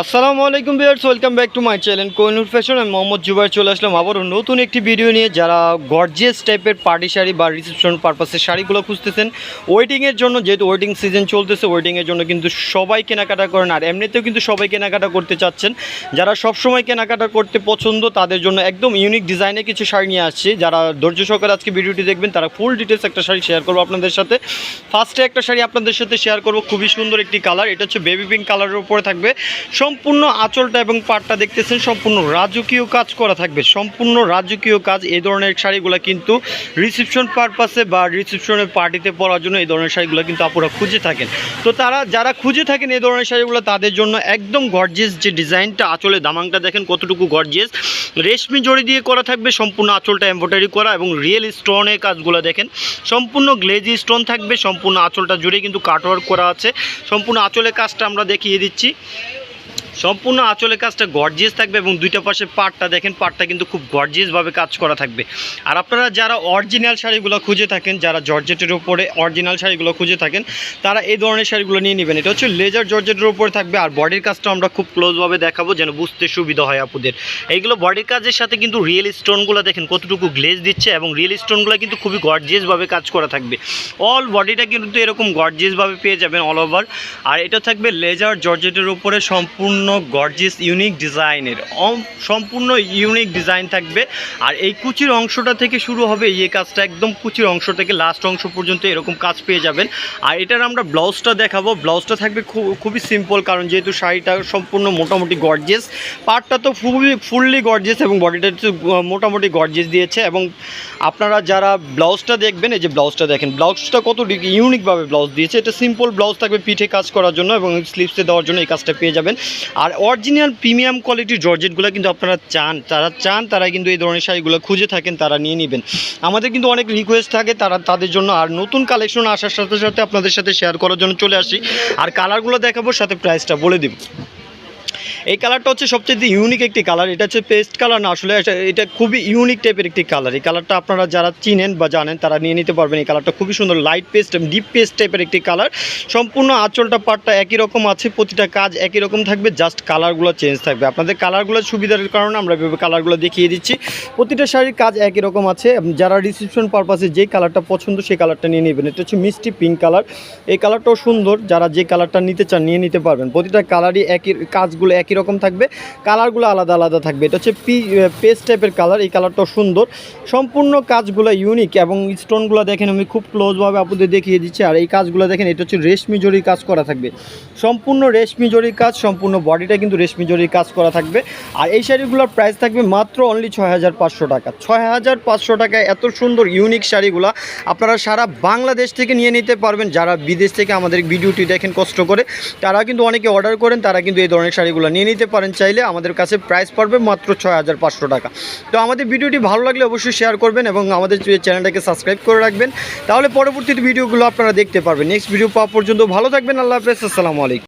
আসসালামু আলাইকুম viewers, welcome back to my channel Kohinoor fashion. আমি মোহাম্মদ জুবাইর চলে আসলাম আবারও নতুন একটি ভিডিও নিয়ে। যারা গর্জিয়াস টাইপের পার্টি শাড়ি বা রিসেপশন পারপাসের শাড়িগুলো খুঁজতেছেন ওয়েটিংয়ের জন্য যেহেতু ওয়েটিং সিজন চলতেছে ওয়েটিংয়ের জন্য কিন্তু সবাই কেনাকাটা করেন। আর এমনিতেও কিন্তু সবাই কেনাকাটা করতে চাচ্ছেন। যারা সবসময় কেনাকাটা করতে পছন্দ, তাদের জন্য একদম ইউনিক ডিজাইনে কিছু শাড়ি নিয়ে আসছি। যারা ধৈর্য সহকারে আজকে ভিডিওটি দেখবেন, তারা ফুল ডিটেলস একটা শাড়ি শেয়ার করব আপনাদের সাথে। ফার্স্টে একটা শাড়ি আপনাদের সাথে শেয়ার করব। খুবই সুন্দর একটি কালার এটা হচ্ছে বেবি পিঙ্ক কালারের উপরে থাকবে। সম্পূর্ণ আঁচলটা এবং পাটটা দেখতেছেন, সম্পূর্ণ রাজকীয় কাজ করা থাকবে। সম্পূর্ণ রাজকীয় কাজ, এই ধরনের শাড়িগুলো কিন্তু রিসেপশন পারপাসে বা রিসেপশনের পার্টিতে পরার জন্য এই ধরনের শাড়িগুলো কিন্তু আপুরা খুঁজে থাকেন। তো তারা, যারা খুঁজে থাকেন এই ধরনের শাড়িগুলো, তাদের জন্য একদম গর্জিয়াস যে ডিজাইনটা আঁচলে দামাংটা দেখেন কতটুকু গর্জিয়াস রেশমি জড়ি দিয়ে করা থাকবে, সম্পূর্ণ আঁচলটা এমব্রয়ডারি করা এবং রিয়েল স্টোনের কাজগুলো দেখেন। সম্পূর্ণ গ্লেজি স্টোন থাকবে, সম্পূর্ণ আঁচলটা জুড়ে কিন্তু কাটওয়ার্ক করা আছে। সম্পূর্ণ আঁচলের কাজটা আমরা দেখিয়ে দিচ্ছি। সম্পূর্ণ আঁচলের কাজটা গর্জিয়াস থাকবে এবং দুইটা পাশে পাটটা দেখেন, পাটটা কিন্তু খুব গর্জিয়াসভাবে কাজ করা থাকবে। আর আপনারা যারা অরিজিনাল শাড়িগুলো খুঁজে থাকেন, যারা জর্জেটের উপরে অরিজিনাল শাড়িগুলো খুঁজে থাকেন, তারা এই ধরনের শাড়িগুলো নিয়ে নেবেন। এটা হচ্ছে লেজার জর্জেটের উপরে থাকবে আর বডির কাজটা আমরা খুব ক্লোজভাবে দেখাবো যেন বুঝতে সুবিধা হয় আপুদের। এইগুলো বডির কাজের সাথে কিন্তু রিয়েল স্টোনগুলো দেখেন কতটুকু গ্লেজ দিচ্ছে এবং রিয়েল স্টোনগুলো কিন্তু খুবই গর্জিয়াসভাবে কাজ করা থাকবে। অল বডিটা কিন্তু এরকম গর্জিয়াসভাবে পেয়ে যাবেন অল ওভার আর এটা থাকবে লেজার জর্জেটের উপরে সম্পূর্ণ গর্জিয়াস ইউনিক ডিজাইনের সম্পূর্ণ ইউনিক ডিজাইন থাকবে। আর এই কুচির অংশটা থেকে শুরু হবে, এই কাজটা একদম কুচির অংশ থেকে লাস্ট অংশ পর্যন্ত এরকম কাজ পেয়ে যাবেন। আর এটার আমরা ব্লাউজটা দেখাবো। ব্লাউজটা থাকবে খুব- খুবই সিম্পল কারণ যেহেতু শাড়িটা সম্পূর্ণ মোটামুটি গর্জিয়াস পার্টটা তো খুবই ফুললি গর্জিয়াস এবং বডিটা মোটামুটি গর্জিয়াস দিয়েছে। এবং আপনারা যারা ব্লাউজটা দেখবেন, এই যে ব্লাউজটা দেখেন ব্লাউজটা কত ইউনিকভাবে ব্লাউজ দিয়েছে। এটা সিম্পল ব্লাউজ থাকবে পিঠে কাজ করার জন্য এবং স্লিপসে দেওয়ার জন্য এই কাজটা পেয়ে যাবেন। আর অরিজিনাল প্রিমিয়াম কোয়ালিটির জর্জেটগুলো কিন্তু আপনারা চান, তারা চান, তারা কিন্তু এই ধরনের শাড়িগুলো খুঁজে থাকেন, তারা নিয়ে নেবেন। আমাদের কিন্তু অনেক রিকোয়েস্ট থাকে তারা, তাদের জন্য, আর নতুন কালেকশন আসার সাথে সাথে আপনাদের সাথে শেয়ার করার জন্য চলে আসি। আর কালারগুলো দেখাবো, সাথে প্রাইসটা বলে দিব। এই কালারটা হচ্ছে সবচেয়ে ইউনিক একটি কালার এটা হচ্ছে পেস্ট কালার না, আসলে এটা খুবই ইউনিক টাইপের একটি কালার এই কালারটা আপনারা যারা চিনেন বা জানেন, তারা নিয়ে নিতে পারবেন এই কালারটা খুবই সুন্দর লাইট পেস্ট ডিপ পেস্ট টাইপের একটি কালার সম্পূর্ণ আঁচলটা, পাটটা একই রকম আছে, প্রতিটা কাজ একই রকম থাকবে জাস্ট কালারগুলো চেঞ্জ থাকবে। আপনাদের কালারগুলো সুবিধার কারণে আমরা এভাবে কালারগুলো দেখিয়ে দিচ্ছি। প্রতিটা শাড়ির কাজ একই রকম আছে যারা রিসেপশন পারপাসে যে কালারটা পছন্দ, সেই কালারটা নিয়ে নেবেন। এটা হচ্ছে মিষ্টি পিঙ্ক কালার এই কালারটাও সুন্দর, যারা যে কালারটা নিতে চান, নিয়ে নিতে পারবেন। প্রতিটা কালারই একই, কাজগুলো একই রকম থাকবে? কালারগুলো আলাদা আলাদা থাকবে। এটা হচ্ছে পি পেস্ট টাইপের কালার এই কালারটাও সুন্দর। সম্পূর্ণ কাজগুলো ইউনিক এবং স্টোনগুলো দেখেন আমি খুব ক্লোজভাবে আপনাদের দেখিয়ে দিচ্ছি। আর এই কাজগুলো দেখেন, এটা হচ্ছে রেশমি জরির কাজ করা থাকবে। সম্পূর্ণ রেশমি জরির কাজ, সম্পূর্ণ বডিটা কিন্তু রেশমি জরির কাজ করা থাকবে। আর এই শাড়িগুলোর প্রাইস থাকবে মাত্র অনলি ছয় হাজার পাঁচশো টাকা। ছয় হাজার পাঁচশো টাকায় এত সুন্দর ইউনিক শাড়িগুলো আপনারা সারা বাংলাদেশ থেকে নিয়ে নিতে পারবেন। যারা বিদেশ থেকে আমাদের ভিডিওটি দেখেন কষ্ট করে, তারা কিন্তু অনেকে অর্ডার করেন, তারা কিন্তু এই ধরনের শাড়িগুলো নিয়ে নিতে পারেন চাইলে আমাদের কাছে প্রাইস পড়বে মাত্র ছয় হাজার পাঁচশো টাকা। তো আমাদের ভিডিওটি ভালো লাগলে অবশ্যই শেয়ার করবেন এবং আমাদের চ্যানেলটাকে সাবস্ক্রাইব করে রাখবেন। তাহলে পরবর্তী ভিডিওগুলো আপনারা দেখতে পারবেন। নেক্সট ভিডিও পাওয়া পর্যন্ত ভালো থাকবেন। আল্লাহ হাফেজ। আসসালামু আলাইকুম।